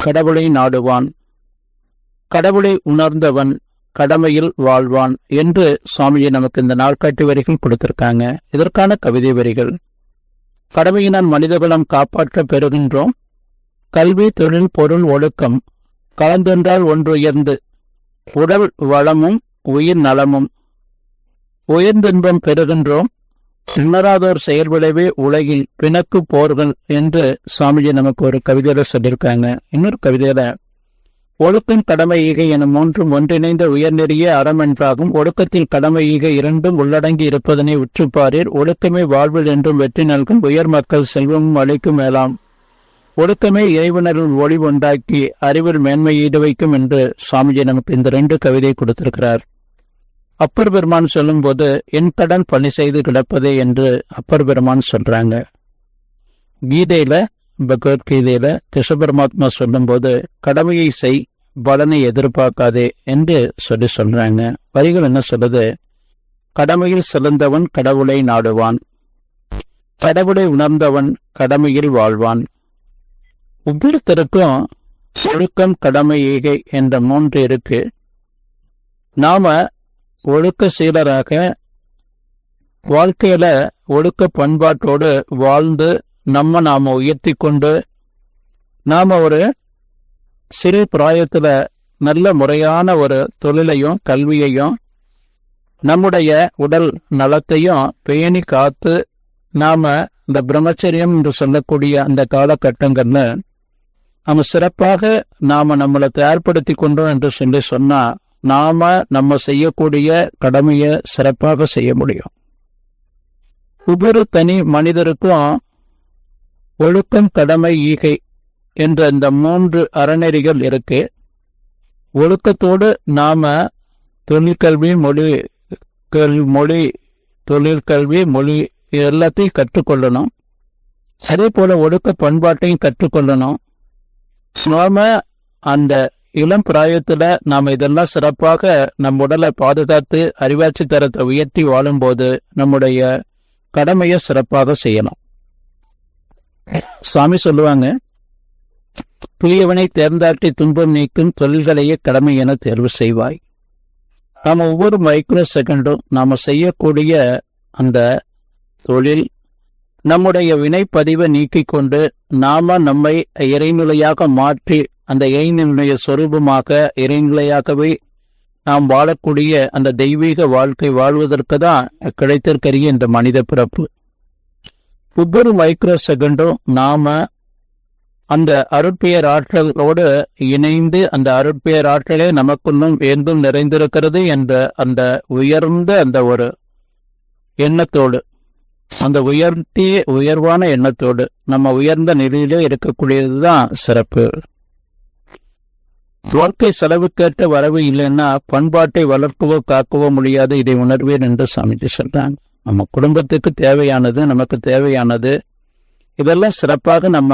கடவுளை நாடுவான். கடவுளை உணர்ந்தவன் கடமையில் வாழ்வான் என்று சுவாமிஜி நமக்கு இந்த நாள்காட்டி வரிகள் கொடுத்திருக்காங்க. இதற்கான கவிதை வரிகள். கடமையினால் மனிதகுலம் காப்பாற்ற பெறுகின்றோம். கல்வி தொழில் பொருள் ஒழுக்கம் கலந்தென்றால் ஒன்று உயர்ந்து உடல் வளமும் உயிர் நலமும் உயர்ந்தின்பம் பெறுகின்றோம். உணராதோர் செயல்விளைவே உலகில் பிணக்கு போர்கள் என்று சுவாமிஜி நமக்கு ஒரு கவிதையில சொல்லியிருக்காங்க. இன்னொரு கவிதையில ஒழுக்கம் கடமை ஈகை என மூன்றும் ஒன்றிணைந்த உயர்நெறிய அறம் என்றாகும் ஒழுக்கத்தில் கடமை ஈகை இரண்டும் உள்ளடங்கி இருப்பதனை உற்றுப்பாரீர். ஒழுக்கமே வாழ்வில் என்றும் வெற்றி நல்கும். உயர் மக்கள் செல்வமும் அழைக்கும் மேலாம் ஒழுக்கமே இறைவனரின் ஒளி உண்டாக்கி அறிவில் மேன்மை ஈடு வைக்கும் என்று சுவாமிஜி நமக்கு இந்த ரெண்டு கவிதை கொடுத்திருக்கிறார். அப்பர் பெருமான் சொல்லும்போது என் கடன் பணி செய்து கிடப்பதே என்று அப்பர் பெருமான் சொல்றாங்க. கீதையில பகவத்கீதையில கிருஷ்ண பரமாத்மா சொல்லும்போது கடமையை செய் பலனை எதிர்பார்க்காதே என்று சொல்லி சொல்றாங்க. வரிகள் என்ன சொல்லுது? கடமையில் சிறந்தவன் கடவுளை நாடுவான். கடவுளை உணர்ந்தவன் கடமையில் வாழ்வான். ஒவ்வொருத்தருக்கும் ஒழுக்கம் கடமை ஈகை என்ற மூன்று இருக்கு. நாம ஒழுக்க சீலராக வாழ்க்கையில ஒழுக்க பண்பாட்டோடு வாழ்ந்து நம்ம நாம உயர்த்தி கொண்டு நாம ஒரு சிறு பிராயத்துல நல்ல முறையான ஒரு தொழிலையும் கல்வியையும் நம்முடைய உடல் நலத்தையும் பேணி காத்து நாம இந்த பிரம்மச்சரியம் என்று சொல்லக்கூடிய அந்த காலகட்டங்கள்ல நம்ம சிறப்பாக நாம நம்மளை தயார்படுத்தி கொண்டோம் என்று சொல்லி சொன்னா நாம நம்ம செய்யக்கூடிய கடமையை சிறப்பாக செய்ய முடியும். ஒவ்வொரு தனி மனிதருக்கும் ஒழுக்கம் கடமை ஈகை என்ற இந்த மூன்று அறநெறிகள் இருக்கு. ஒழுக்கத்தோடு நாம தொழிற்கல்வி மொழி கல் மொழி தொழிற்கல்வி மொழி எல்லாத்தையும் கற்றுக்கொள்ளணும். அதே போல ஒழுக்க பண்பாட்டையும் கற்றுக்கொள்ளணும். நாம அந்த இளம் பிராயத்துல நாம இதெல்லாம் சிறப்பாக நம் உடலை பாதுகாத்து அறிவாட்சி தரத்தை உயர்த்தி வாழும்போது நம்முடைய கடமையை சிறப்பாக செய்யலாம். சாமி சொல்லுவாங்க புதியவனை தேர்ந்தாட்டி துன்பம் நீக்கும் தொழில்களையே கடமை என தேர்வு செய்வாய். நாம் ஒவ்வொரு மைக்ரோ செகண்டும் நாம் செய்யக்கூடிய அந்த தொழில் நம்முடைய வினைப்பதிவை நீக்கிக் கொண்டு நாம நம்மை இறைநிலையாக மாற்றி அந்த இறைநிலைய சொரூபமாக இறைநிலையாகவே நாம் வாழக்கூடிய அந்த தெய்வீக வாழ்க்கை வாழ்வதற்கு தான் கிடைத்திருக்கிற இந்த மனித பிறப்பு. ஒவ்வொரு மைக்ரோ செகண்டும் நாம அந்த அருட்பெயர் ஆற்றலோடு இணைந்து அந்த அருட்பெயர் ஆற்றலே நமக்குள்ளும் என்றும் நிறைந்திருக்கிறது என்ற அந்த உயர்ந்த அந்த ஒரு எண்ணத்தோடு அந்த உயர்த்திய உயர்வான எண்ணத்தோடு நம்ம உயர்ந்த நிலையிலே இருக்கக்கூடியதுதான் சிறப்பு. வாழ்க்கை செலவுக்கேற்ற வரவு இல்லைன்னா பண்பாட்டை வளர்க்கவோ காக்கவோ முடியாது. இதை உணர்வேன் என்று சாமிஜி சொல்றாங்க நம்ம குடும்பத்துக்கு தேவையானது நமக்கு தேவையானது. இதெல்லாம் சிறப்பாக நம்ம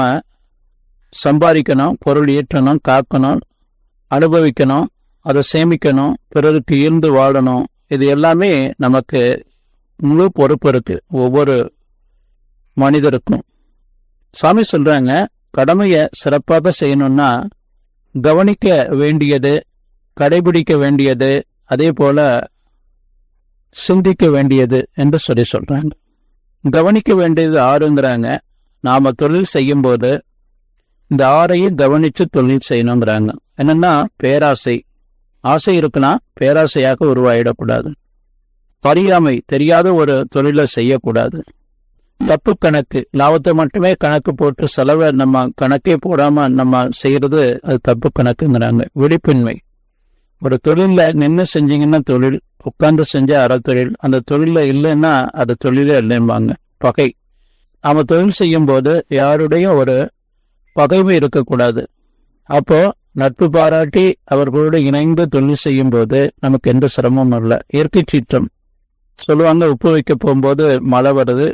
சம்பாதிக்கணும் பொருள் ஈற்றணும் காக்கணும் அனுபவிக்கணும் அதை சேமிக்கணும் பிறருக்கு ஈர்ந்து வாழணும். இது எல்லாமே நமக்கு முழு பொறுப்பு இருக்கு. ஒவ்வொரு மனிதருக்கும். சாமி சொல்றாங்க கடமையை சிறப்பாக செய்யணும்னா கவனிக்க வேண்டியது கடைபிடிக்க வேண்டியது அதே போல சிந்திக்க வேண்டியது என்று சொல்லி சொல்றாங்க. கவனிக்க வேண்டியது ஆறுங்கிறாங்க. நாம தொழில் செய்யும் போது இந்த ஆறையும் கவனிச்சு தொழில் செய்யணுங்கிறாங்க. என்னன்னா பேராசை. ஆசை இருக்குன்னா பேராசையாக உருவாயிடக்கூடாது. அறியாமை தெரியாத ஒரு தொழிலை செய்யக்கூடாது. தப்பு கணக்கு லாபத்தை மட்டுமே கணக்கு போட்டு செலவை நம்ம கணக்கே போடாம நம்ம செய்யறது அது தப்பு கணக்குங்கிறாங்க. விழிப்பின்மை. ஒரு தொழில்ல நின்று செஞ்சீங்கன்னா தொழில் உட்கார்ந்து செஞ்ச அறத்தொழில் அந்த தொழில இல்லைன்னா அது தொழிலே இல்லைம்பாங்க. பகை. நாம தொழில் செய்யும் போது யாருடைய ஒரு பகைமை இருக்கக்கூடாது. அப்போ நட்பு பாராட்டி அவர்களோடு இணைந்து தொழில் செய்யும் போது நமக்கு எந்த சிரமமும் இல்லை. இயற்கை சீற்றம். சொல்லுவாங்க உப்பு வைக்க போகும்போது மழை வருது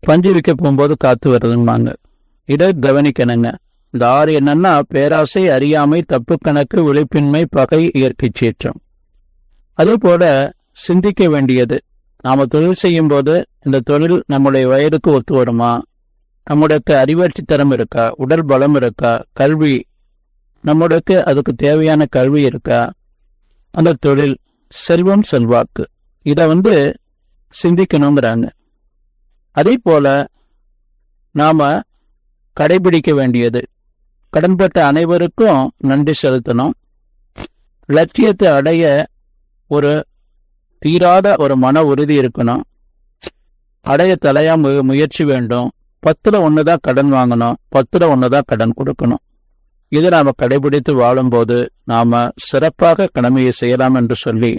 பஞ்சு விற்க போகும்போது காத்து வருதுன்னாங்க இதை கவனிக்கணுங்க. இந்த ஆறு என்னன்னா பேராசை அறியாமை தப்பு கணக்கு உழைப்பின்மை பகை இயற்கை சீற்றம். அதே போல சிந்திக்க வேண்டியது. நாம தொழில் செய்யும் போது இந்த தொழில் நம்முடைய வயதுக்கு ஒத்து வருமா? நம்முடைய அறிவாட்சி தரம் இருக்கா? உடல் பலம் இருக்கா? கல்வி. நம்மளுக்கு அதுக்கு தேவையான கல்வி இருக்கா? அந்த தொழில் செல்வம் செல்வாக்கு. இதை வந்து சிந்திக்கணுங்கிறாங்க. அதே போல நாம கடைபிடிக்க வேண்டியது. கடன்பட்ட அனைவருக்கும் நன்றி செலுத்தணும். லட்சியத்தை அடைய ஒரு தீராத ஒரு மன உறுதி இருக்கணும். அடைய தலையா முயற்சி வேண்டும். பத்துல ஒண்ணுதான் கடன் வாங்கணும். பத்துல ஒண்ணுதான் கடன் கொடுக்கணும். இதை நாம கடைபிடித்து வாழும்போது நாம சிறப்பாக கடமையை செய்யலாம் என்று சொல்லி